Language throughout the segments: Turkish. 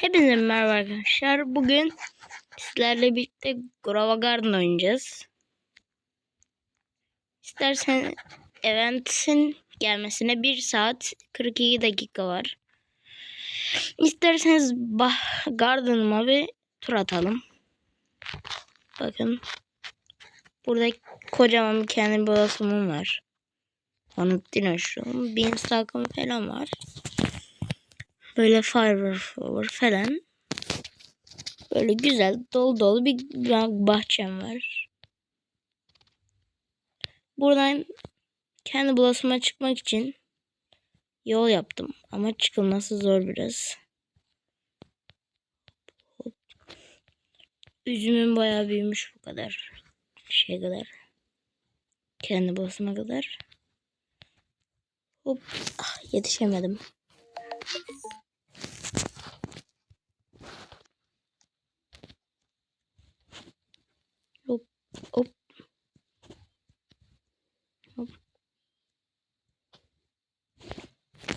Hepinize merhaba arkadaşlar. Bugün sizlerle birlikte Grova Garden oynayacağız. İstersen eventin gelmesine 1 saat 42 dakika var. İsterseniz bah Garden'ıma bir tur atalım. Bakın. Burada kocaman bir kendi bir odasımım var. Anıt dinoşum. Beanstalk'ım falan var. Böyle fiber flower falan. Böyle güzel dolu dolu bir bahçem var. Buradan kendi bulasıma çıkmak için yol yaptım. Ama çıkılması zor biraz. Hop. Üzümüm bayağı büyümüş bu kadar. Şey kadar. Kendi bulasıma kadar. Hop. Ah, yetişemedim. Hop hop. Hop.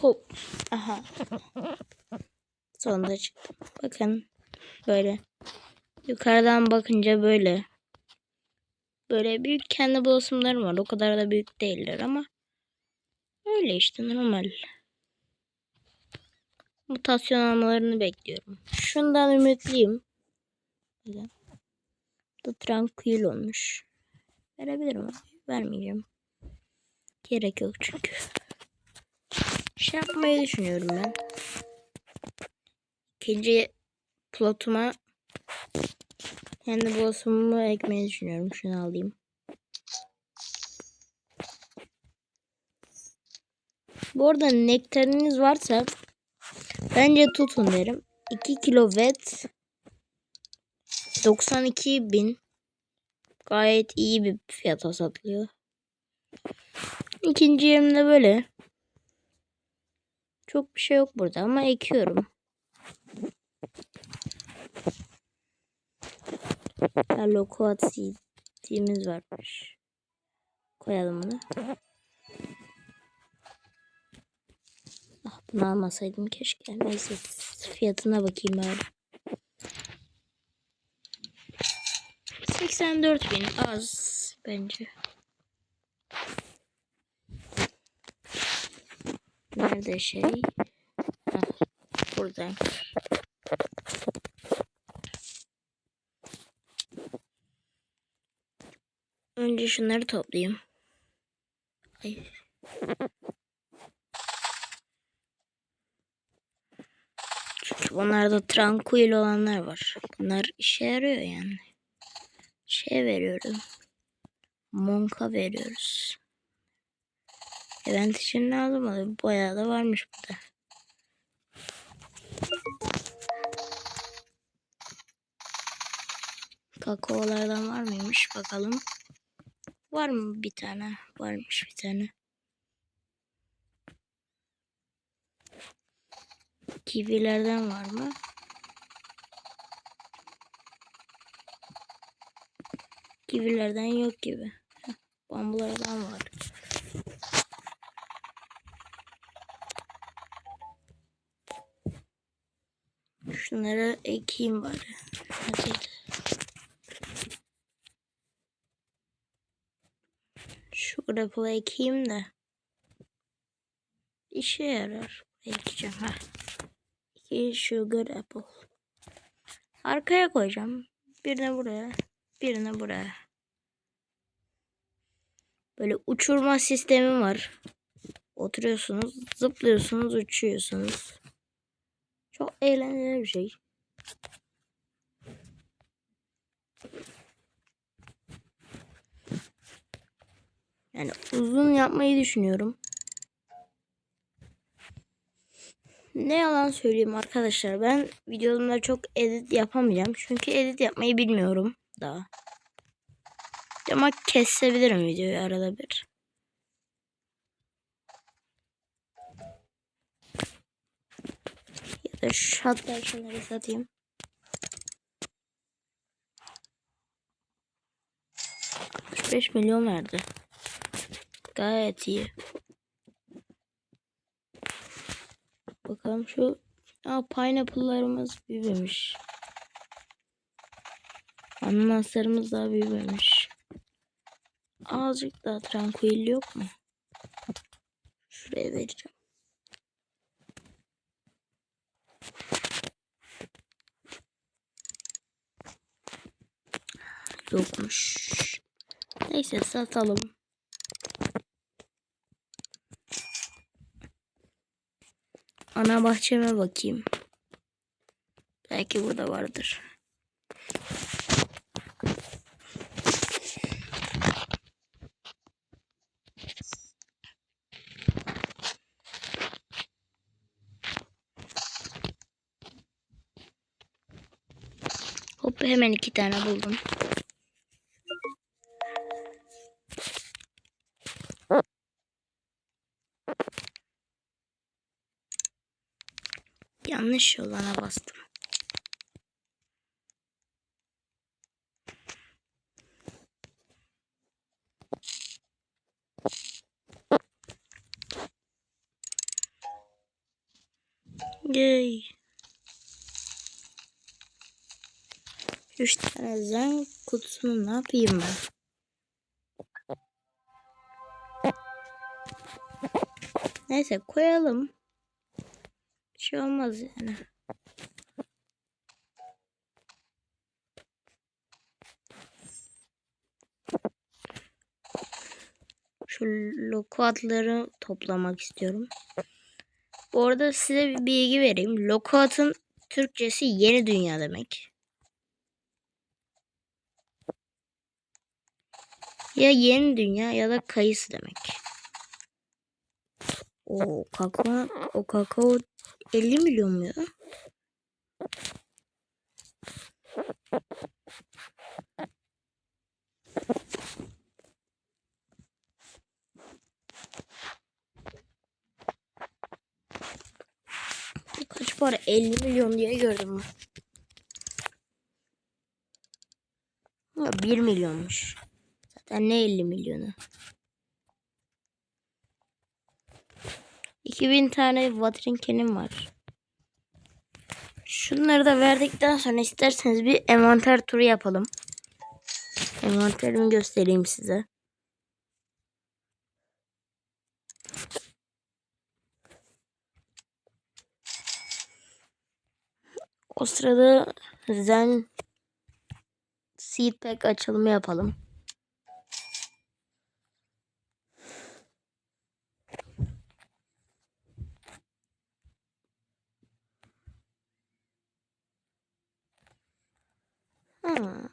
Hop. Aha. Sonunda çıktım. Bakın böyle. Yukarıdan bakınca böyle. Böyle büyük kendi blosomlarım var. O kadar da büyük değiller ama öyle işte normal. Mutasyon almalarını bekliyorum. Şundan ümitliyim. Böyle. Da tranquil olmuş. Verebilirim ama vermeyeceğim. Gerek yok çünkü. Şey yapmayı düşünüyorum ben. İkinci plotuma kendi blossomumu ekmeyi düşünüyorum. Şunu alayım. Bu arada nektarınız varsa bence tutun derim. 2 kilo vet 92 bin gayet iyi bir fiyata satılıyor. İkinci yerimde böyle. Çok bir şey yok burada ama ekiyorum. Lokuat seed'imiz varmış. Koyalım bunu. Ah bunu almasaydım keşke. Neyse fiyatına bakayım bari. 84 bin az bence. Nerede şey? Heh, burada. Önce şunları toplayayım. Ay. Çünkü bunlarda tranquil olanlar var. Bunlar işe yarıyor yani şey veriyorum. Monka veriyoruz. Event için lazım oluyor. Bayağı da varmış burada. Kakaolardan var mıymış bakalım. Var mı bir tane? Varmış bir tane. Kivilerden var mı? Kivilerden yok gibi. Heh, bambulardan var. Şunları ekeyim bari. Hadi. Şu grapple ekeyim de. İşe yarar. Ekeceğim ha. İki sugar apple. Arkaya koyacağım. Birini buraya. Birini buraya. Böyle uçurma sistemi var. Oturuyorsunuz, zıplıyorsunuz, uçuyorsunuz. Çok eğlenceli bir şey. Yani uzun yapmayı düşünüyorum. Ne yalan söyleyeyim arkadaşlar. Ben videolarımda çok edit yapamayacağım. Çünkü edit yapmayı bilmiyorum daha. Ama kesebilirim videoyu arada bir. Ya da şu hatta şunları satayım. beş milyon verdi. Gayet iyi. Bakalım şu Aa pineapple'larımız büyümemiş. Ananaslarımız daha büyümemiş. Azıcık daha tranquil yok mu? Şuraya vereceğim. Yokmuş. Neyse satalım. Ana bahçeme bakayım. Belki burada vardır. Hop hemen iki tane buldum. Yanlış yolana bastım. Yay. Üç tane zen kutusunu ne yapayım ben? Neyse koyalım. Şey olmaz yani. Şu lokuatları toplamak istiyorum. Bu arada size bir bilgi vereyim. Lokuatın Türkçesi yeni dünya demek. Ya yeni dünya ya da kayısı demek. O kakao, o kakao 50 milyon mu ya? Kaç para? 50 milyon diye gördüm. Ha, 1 milyonmuş. Zaten ne 50 milyonu? 2000 tane watering var. Şunları da verdikten sonra isterseniz bir envanter turu yapalım. Envanterimi göstereyim size. O sırada Zen Seed Pack açılımı yapalım. Ha.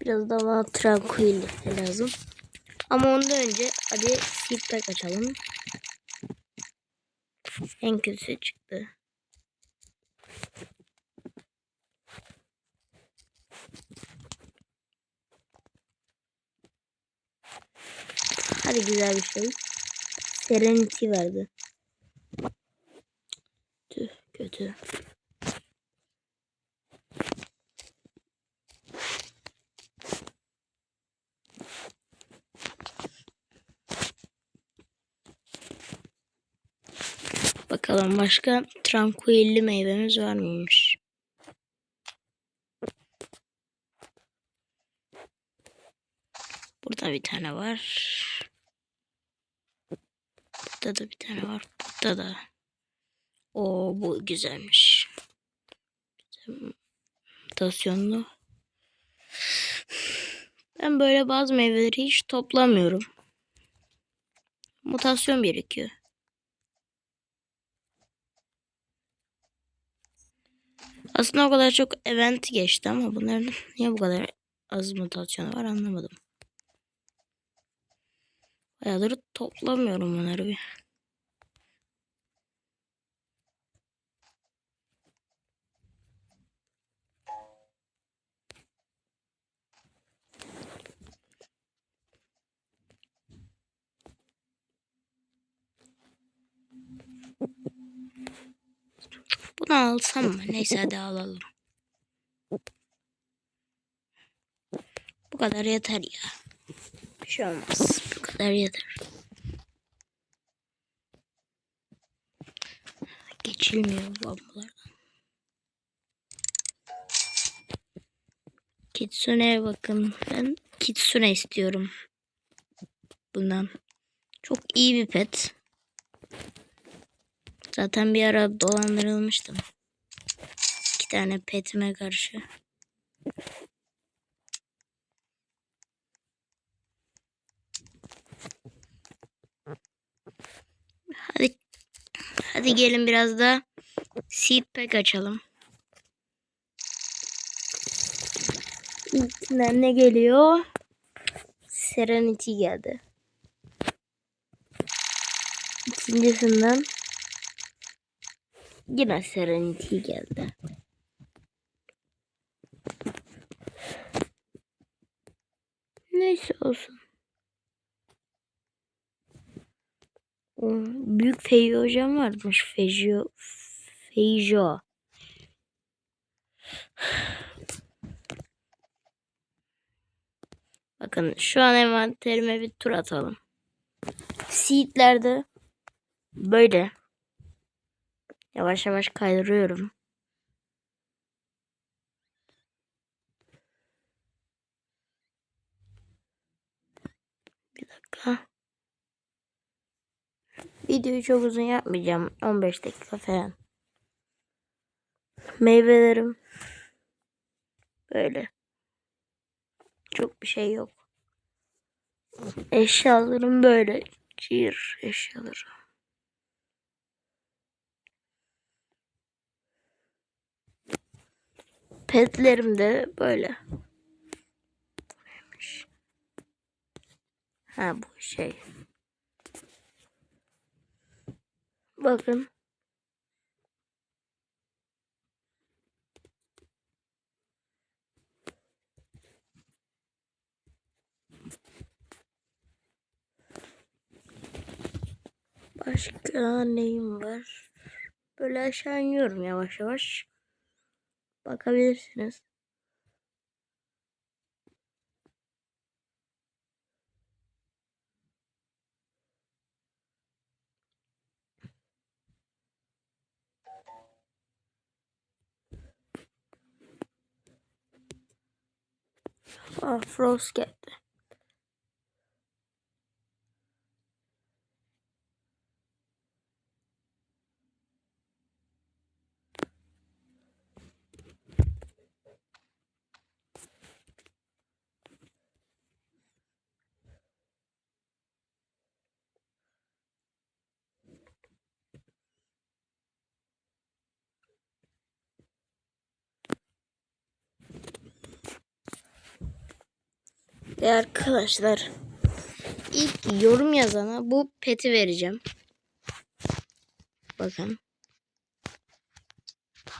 Biraz daha tranquil lazım. Ama ondan önce hadi seed pack açalım. En kötüsü çıktı. Hadi güzel bir şey. Serenity verdi. Tüh kötü. Bakalım başka tranquilli meyvemiz var mıymış? Burada bir tane var. Burada da bir tane var. Burada da. O bu güzelmiş. Mutasyonlu. Ben böyle bazı meyveleri hiç toplamıyorum. Mutasyon birikiyor. Aslında o kadar çok event geçti ama bunların niye bu kadar az mutasyonu var anlamadım. Bayağıdır toplamıyorum bunları bir. Bunu alsam mı? Neyse hadi alalım. Bu kadar yeter ya. Bir şey olmaz. Bu kadar yeter. Geçilmiyor lambalardan. Kitsune'ye bakın. Ben Kitsune istiyorum. Bundan. Çok iyi bir pet. Zaten bir ara dolandırılmıştım. İki tane petime karşı. Hadi hadi gelin biraz da seed pack açalım. İlkinden ne geliyor? Serenity geldi. İkincisinden yine Serenity geldi. Neyse olsun. Büyük Feyyo hocam varmış. Feyyo. Feyyo. Bakın şu an envanterime bir tur atalım. Seedlerde böyle yavaş yavaş kaydırıyorum. Bir dakika. Videoyu çok uzun yapmayacağım. 15 dakika falan. Meyvelerim böyle. Çok bir şey yok. Eşyalarım böyle. Cir eşyaları. Petlerim de böyle. Ha bu şey. Bakın. Başka neyim var? Böyle aşağı iniyorum yavaş yavaş. Bakabilirsiniz. Ah, Frost geldi. Ve arkadaşlar ilk yorum yazana bu peti vereceğim. Bakın.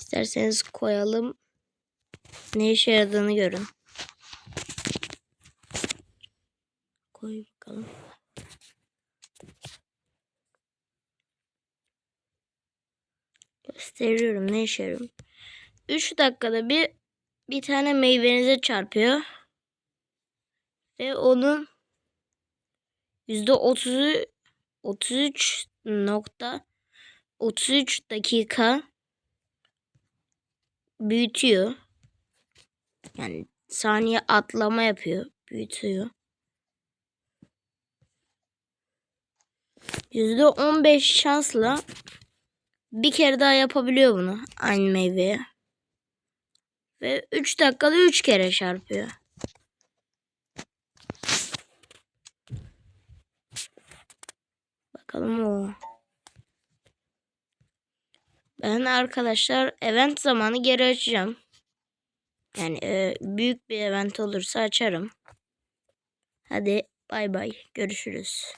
İsterseniz koyalım. Ne işe yaradığını görün. Koy bakalım. Gösteriyorum ne işe yarıyor. 3 dakikada bir bir tane meyvenize çarpıyor. Ve onun yüzde otuzu 33 nokta 33 dakika büyütüyor. Yani saniye atlama yapıyor. Büyütüyor. Yüzde on beş şansla bir kere daha yapabiliyor bunu. Aynı meyveye. Ve 3 dakikada 3 kere çarpıyor. Bakalım o. Ben arkadaşlar event zamanı geri açacağım. Yani e, büyük bir event olursa açarım. Hadi bay bay görüşürüz.